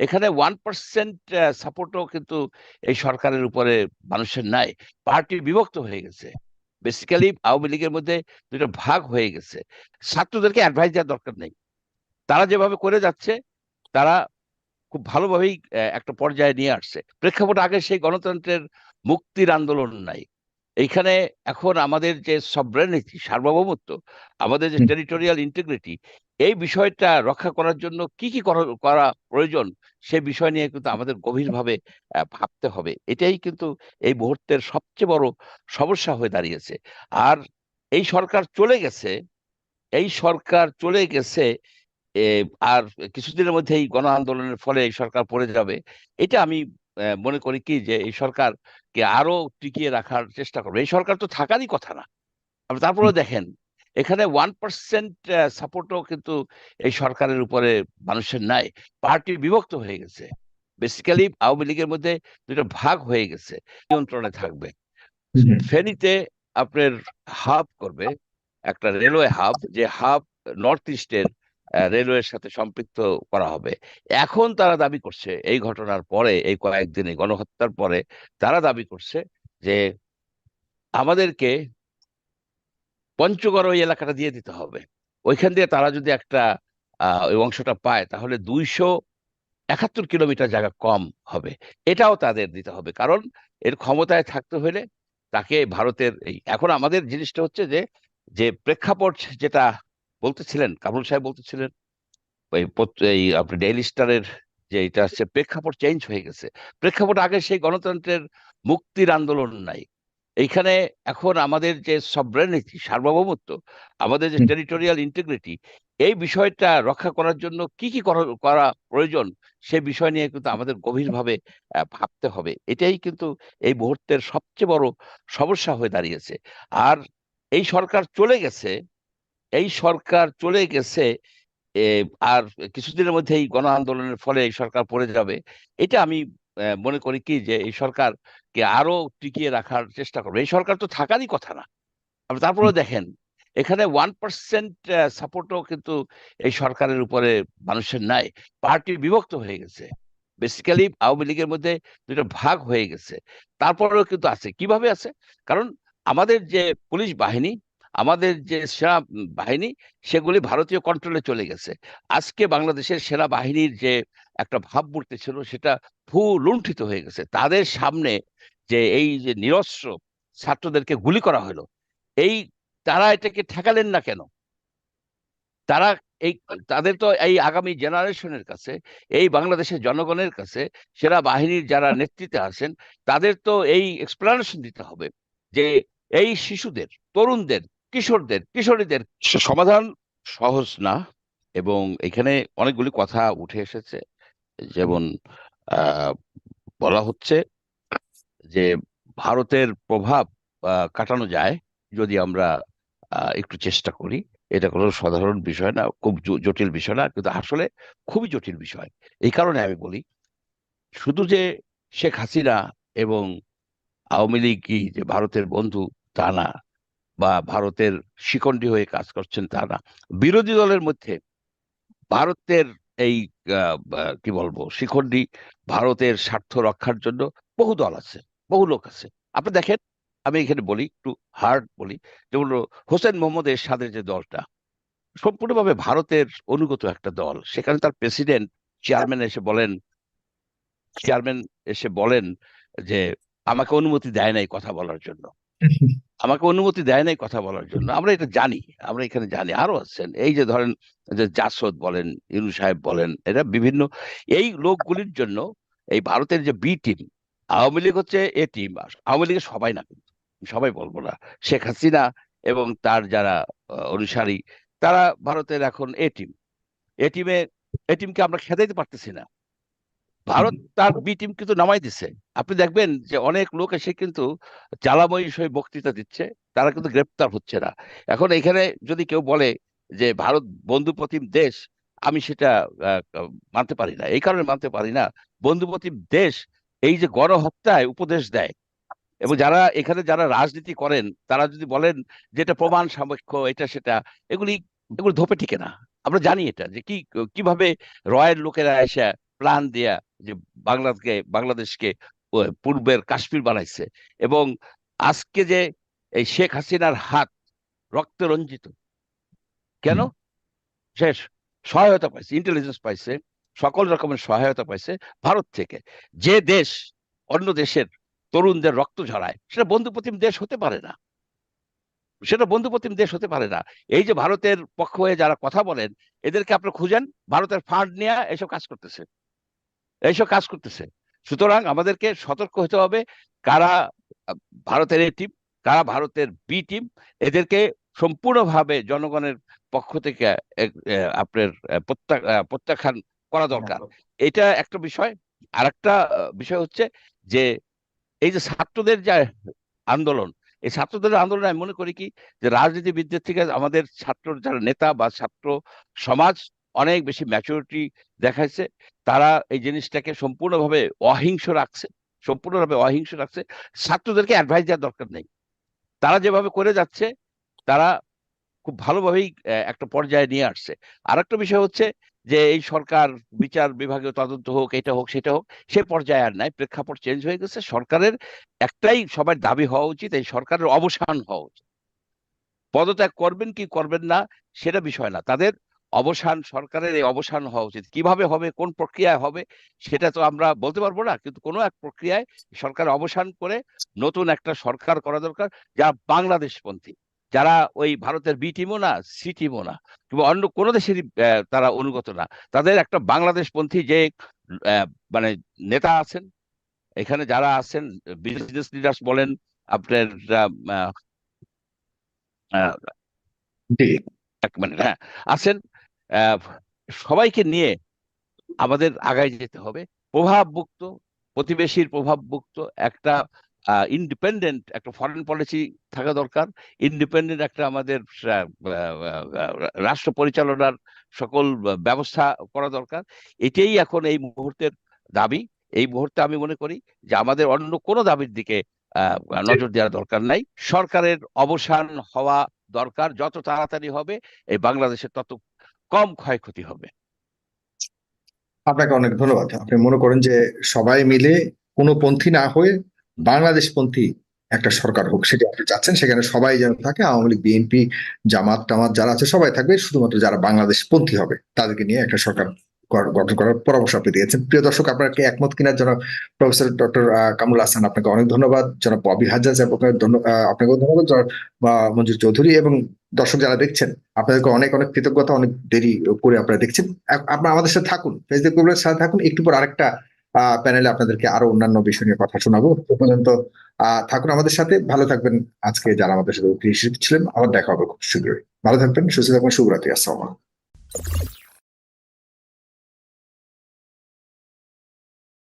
এখানে one percent সাপোর্টও কিন্তু এই সরকারের উপরে মানুষের নাই। পার্টি বিভক্ত হয়ে গেছে। বেসিক্যালি আওয়ামী লীগের মধ্যে দুটো ভাগ হয়ে গেছে। ছাত্রদেরকে অ্যাডভাইস দেওয়ার দরকার নেই। তারা যেভাবে করে যাচ্ছে তারা খুব ভালোভাবেই একটা পর্যায়ে নিয়ে আসছে। প্রেক্ষাপট আগে সেই গণতন্ত্রের মুক্তির আন্দোলন নাই। এইখানে এখন আমাদের যে সবরেনিটি সার্বভৌমত্ব আমাদের যে। টেরিটোরিয়াল ইন্টিগ্রিটি এই বিষয়টা রক্ষা করার জন্য কি কি করা- প্রয়োজন সে বিষয় নিয়ে কিন্তু আমাদের গভীরভাবে ভাবতে হবে। এটাই কিন্তু এই মুহূর্তের সবচেয়ে বড় সমস্যা হয়ে দাঁড়িয়েছে। আর এই সরকার চলে গেছে এই সরকার চলে গেছে আর কিছুদিনের মধ্যে এই গণ আন্দোলনের ফলে এই সরকার পড়ে যাবে। এটা আমি মনে করি কি যে এই সরকারকে আরও টিকিয়ে রাখার চেষ্টা করবে। এই সরকার তো থাকারই কথা না। তারপরে দেখেন এখানে ওয়ান পার্সেন্ট সাপোর্টও কিন্তু এই সরকারের উপরে মানুষের নাই। পার্টি বিভক্ত হয়ে গেছে। বেসিক্যালি আওয়ামী লীগের মধ্যে দুটো ভাগ হয়ে গেছে। নিয়ন্ত্রণে থাকবে। ফেনীতে আপনার হাব করবে একটা রেলওয়ে হাব যে হাব নর্থ ইস্টের রেলওয়ের সাথে সম্পৃক্ত করা হবে। এখন তারা দাবি করছে এই ঘটনার পরে এই কয়েকদিনে গণহত্যার পরে তারা দাবি করছে যে আমাদেরকে পঞ্চগড় ওই এলাকাটা দিয়ে দিতে হবে। ওইখান দিয়ে তারা যদি একটা ওই অংশটা পায়, তাহলে দুইশো একাত্তর কিলোমিটার জায়গা কম হবে। এটাও তাদের দিতে হবে। কারণ এর ক্ষমতায় থাকতে হলে তাকে ভারতের এই, এখন আমাদের জিনিসটা হচ্ছে যে যে প্রেক্ষাপট যেটা বলতেছিলেন কামরুল সাহেব বলতেছিলেন, ওই এই আপনি ডেইলি স্টারের যে এটা হচ্ছে প্রেক্ষাপট চেঞ্জ হয়ে গেছে। প্রেক্ষাপট আগে সেই গণতন্ত্রের মুক্তির আন্দোলন নাই। এইখানে এখন আমাদের যে সবরেনিটি সার্বভৌমত্ব আমাদের যে টেরিটোরিয়াল ইন্টিগ্রিটি এই বিষয়টা রক্ষা করার জন্য কি কি করা- প্রয়োজন সে বিষয় নিয়ে কিন্তু আমাদের গভীরভাবে ভাবতে হবে। এটাই কিন্তু এই মুহূর্তের সবচেয়ে বড় সমস্যা হয়ে দাঁড়িয়েছে। আর এই সরকার চলে গেছে এই সরকার চলে গেছে আর কিছুদিনের মধ্যে এই গণ আন্দোলনের ফলে এই সরকার পড়ে যাবে। এটা আমি মনে করি কি যে এই সরকারকে আরও টিকিয়ে রাখার চেষ্টা করবে। এই সরকার তো থাকারই কথা না। তারপরে দেখেন এখানে ওয়ান পার্সেন্ট সাপোর্টও কিন্তু এই সরকারের উপরে মানুষের নাই। পার্টি বিভক্ত হয়ে গেছে। বেসিক্যালি আওয়ামী লীগের মধ্যে দুটো ভাগ হয়ে গেছে। তারপরেও কিন্তু আছে। কীভাবে আছে? কারণ আমাদের যে পুলিশ বাহিনী আমাদের যে সেনা বাহিনী সেগুলি ভারতীয় কন্ট্রোলে চলে গেছে। আজকে বাংলাদেশের সেনা বাহিনীর যে একটা ভাবমূর্তি ছিল সেটা ভূ লুণ্ঠিত হয়ে গেছে। তাদের সামনে যে এই যে নিরস্ত্র ছাত্রদেরকে গুলি করা হলো, এই তারা এটাকে ঠেকালেন না কেন? তারা এই তাদের তো এই আগামী জেনারেশনের কাছে, এই বাংলাদেশের জনগণের কাছে সেরা বাহিনীর যারা নেতৃত্বে আছেন, তাদের তো এই এক্সপ্লানেশন দিতে হবে যে এই শিশুদের, তরুণদের, কিশোরদের, কিশোরীদের সমাধান সহজ না এবং এখানে অনেকগুলি কথা উঠে এসেছে। যেমন বলা হচ্ছে যে ভারতের প্রভাব কাটানো যায় যদি আমরা একটু চেষ্টা করি। এটা কোনো সাধারণ বিষয় না, খুব জটিল বিষয় না, কিন্তু আসলে খুবই জটিল বিষয়। এই কারণে আমি বলি, শুধু যে শেখ হাসিনা এবং আওয়ামী লীগই যে ভারতের বন্ধু তা না, বা ভারতের শিকন্ডি হয়ে কাজ করছেন তা না। বিরোধী দলের মধ্যে ভারতের এই কি বলব শিখণ্ডী ভারতের স্বার্থ রক্ষার জন্য বহু দল আছে। বহু লোক আছে। আপনি দেখেন, আমি এখানে বলি, একটু হার্ড বলি। যেমন হোসেন মোহাম্মদ এরশাদের যে দলটা, সম্পূর্ণভাবে ভারতের অনুগত একটা দল। সেখানে তার প্রেসিডেন্ট চেয়ারম্যান এসে বলেন চেয়ারম্যান এসে বলেন যে, আমাকে অনুমতি দেয় নাই কথা বলার জন্য। আমাকে অনুমতি দেয় নাই কথা বলার জন্য। আমরা এটা জানি, আমরা এখানে জানি। আরও আছেন, এই যে ধরেন যে জাসদ বলেন ইনু সাহেব বলেন, এরা বিভিন্ন, এই লোকগুলির জন্য এই ভারতের যে বি টিম আওয়ামী লীগ হচ্ছে এ টিম আওয়ামী লীগের সবাই না কিন্তু সবাই বলব না। শেখ হাসিনা এবং তার যারা অনুসারী তারা ভারতের এখন এ টিম এ টিমে এ টিমকে আমরা খেদাইতে পারতেছি না। ভারত তার বি টিম কিন্তু নামাই দিছে। আপনি দেখবেন যে অনেক লোক এসে কিন্তু জ্বালাময়ী হয়ে বক্তৃতা দিচ্ছে তারা কিন্তু গ্রেপ্তার হচ্ছে না। এখন এখানে যদি কেউ বলে যে ভারত বন্ধুপ্রতিম দেশ আমি সেটা মানতে পারি না। এই কারণে মানতে পারি না। বন্ধুপ্রতিম দেশ এই যে গণহত্যায় উপদেশ দেয় এবং যারা এখানে যারা রাজনীতি করেন তারা যদি বলেন যে এটা প্রমাণ সাপেক্ষ এটা সেটা এগুলি এগুলি ধোপে টিকে না। আমরা জানি এটা যে কি কীভাবে রয়ের লোকেরা এসে প্ল্যান দিয়া যে বাংলাদেশকে বাংলাদেশকে পূর্বের কাশ্মীর বানাইছে এবং আজকে যে এই শেখ হাসিনার হাত রক্তে রঞ্জিত কেন? সে সহায়তা পাইছে ইন্টেলিজেন্স পাইছে সকল রকমের সহায়তা পাইছে ভারত থেকে। যে দেশ অন্য দেশের তরুণদের রক্ত ঝরায়, সেটা বন্ধুপ্রতিম দেশ হতে পারে না। সেটা বন্ধুপ্রতিম দেশ হতে পারে না। এই যে ভারতের পক্ষ হয়ে যারা কথা বলেন, এদেরকে আপনি খুঁজেন, ভারতের ফান্ড নিয়ে এসব কাজ করতেছে। এইসব কাজ করতেছে। সুতরাং আমাদেরকে সতর্ক হতে হবে, কারা ভারতের এ টিম কারা ভারতের বি টিম এদেরকে সম্পূর্ণভাবে জনগণের পক্ষ থেকে আপনার প্রত্যাখ্যান করা দরকার। এটা একটা বিষয়। আর একটা বিষয় হচ্ছে যে এই যে ছাত্রদের যে আন্দোলন এই ছাত্রদের আন্দোলন আমি মনে করি কি যে রাজনীতিবিদদের থেকে আমাদের ছাত্র যারা নেতা বা ছাত্র সমাজ অনেক বেশি ম্যাচুরিটি দেখাইছে তারা এই জিনিসটাকে সম্পূর্ণভাবে অহিংস রাখছে সম্পূর্ণভাবে অহিংস রাখছে। ছাত্রদেরকে অ্যাডভাইস দেওয়ার দরকার নেই। তারা যেভাবে করে যাচ্ছে তারা খুব ভালোভাবেই একটা পর্যায়ে নিয়ে আসছে। আর একটা বিষয় হচ্ছে যে, এই সরকার, বিচার বিভাগীয় তদন্ত হোক, এটা হোক, সেটা হোক, সে পর্যায়ে আর নাই। প্রেক্ষাপট চেঞ্জ হয়ে গেছে। সরকারের একটাই সবার দাবি হওয়া উচিত, এই সরকারের অবসান হওয়া উচিত। পদত্যাগ করবেন কি করবেন না, সেটা বিষয় না। তাদের অবসান, সরকারের এই অবসান হওয়া উচিত। কীভাবে হবে, কোন প্রক্রিয়ায় হবে, সেটা তো আমরা বলতে পারব না। কিন্তু কোনো এক প্রক্রিয়ায় সরকার অবসান করে নতুন একটা সরকার করা দরকার, যা বাংলাদেশপন্থী। যারা ওই ভারতের বি টিমও না সি টিমও না কিংবা অন্য কোনো দেশেরই তারা অনুগত না। তাদের একটা বাংলাদেশপন্থী যে মানে নেতা আছেন এখানে যারা আছেন বিজনেস লিডার্স বলেন আপনার এক মিনিট হ্যাঁ আছেন আহ, সবাইকে নিয়ে আমাদের আগায় যেতে হবে। প্রভাবমুক্ত প্রতিবেশীর প্রভাবমুক্ত একটা ইন্ডিপেন্ডেন্ট একটা ফরেন পলিসি থাকা দরকার। ইন্ডিপেন্ডেন্ট একটা আমাদের রাষ্ট্র পরিচালনার সকল ব্যবস্থা করা দরকার। এটাই এখন এই মুহূর্তের দাবি। এই মুহূর্তে আমি মনে করি যে আমাদের অন্য কোনো দাবির দিকে আহ, নজর দেওয়ার দরকার নাই। সরকারের অবসান হওয়া দরকার। যত তাড়াতাড়ি হবে এই বাংলাদেশের তত কম ক্ষয়ক্ষতি হবে। আপনাকে অনেক ধন্যবাদ। আপনি মনে করেন যে সবাই মিলে কোনো পন্থী না হয়ে বাংলাদেশ পন্থী একটা সরকার হোক, সেটা আপনি চাচ্ছেন, সেখানে সবাই যেন থাকে, আওয়ামী লীগ, বিএনপি, জামাত, টামাত যারা আছে, সবাই থাকবে, শুধুমাত্র যারা বাংলাদেশ পন্থী হবে, তাদেরকে নিয়ে একটা সরকার গঠন করার পরামর্শ আপনি দিয়েছেন। প্রিয় দর্শক আপনাকে একমত কিনার জন্য প্রফেসর ডক্টর কামরুল হাসান, আপনাকে অনেক ধন্যবাদ। জনাব ববি হাজাজ আপনাকে আপনাকেও ধন্যবাদ। মঞ্জুর চৌধুরী এবং দর্শক যারা দেখছেন, আপনাদেরকে অনেক অনেক কৃতজ্ঞতা, অনেক দেরি করে আপনারা দেখছেন। আপ- আপনারা আমাদের সাথে থাকুন ফেসবুক সাথে থাকুন। একটু পর আরেকটা প্যানেলে আপনাদেরকে আরও অন্যান্য বিষয় নিয়ে কথা শোনাবো। পর্যন্ত থাকুন আমাদের সাথে। ভালো থাকবেন আজকে যারা আমাদের সাথে ছিলেন। আবার দেখা হবে খুব শীঘ্রই। ভালো থাকবেন, সুস্থ থাকবেন। শুভরাত্রি, আসসালাম